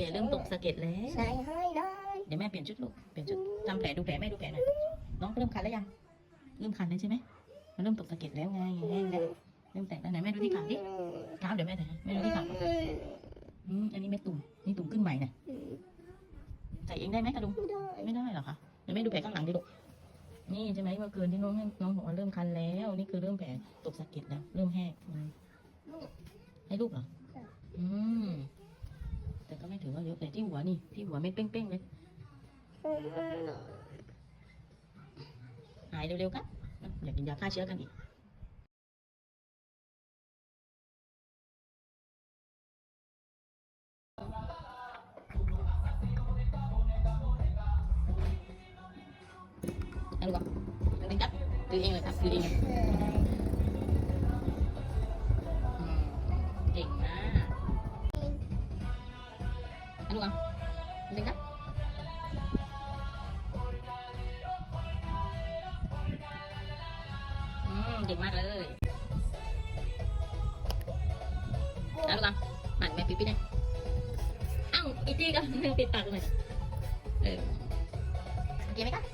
ปียเริ่มตกสะเก็ดแล้วใส่ให้ได้เดี๋ยวแม่เปลี่ยนชุดลูกเปลี่ยนชุดทำแผลดูแผลแม่ดูแผลหน่อยน้องเริ่มคันแล้วยังเริ่มคันแล้วใช่ไหมมันเริ่มตกสะเก็ดแล้วไงแห้งแล้วเริ่มแตกแล้วไหนแม่ดูที่ขาดิขาเดี๋ยวแม่ถ่ายให้แม่ดูที่ขาอืมอันนี้เม็ดตุ่มนี่ตุ่มขึ้นใหม่นะใส่เองได้ไหมกระดุมไม่ได้ไม่ได้หรอคะเดี๋ยวแม่ดูแผลข้างหลังดิลูกนี่ใช่ไหมเมื่อคืนที่น้องให้น้องบอกว่าเริ่มคันแล้ว นี่คือเริ่มแผลตกสะเก็ดแล้วเริ่มแห้งอืมให้ลูกเหรออืม แต่ก็ไม่ถือว่าเยอะ แต่ที่หัวนี่ ที่หัวเม็ดเป้งๆเลยหายเร็วๆครับอยากกินยาฆ่าเชื้อกันอีกอันนี้ก่อนอันนี้ครับคือเองเลยครับคือเอง อันนี้ก่อนอันนี้ครับอืมเก่งมากเลยอันนี้ก่อนหมันแม่ปิ๊ปิ๊ดเนี่ยอ้าวอีจี้ก็นึงปิดปากเลยเออโอเคไหมครับ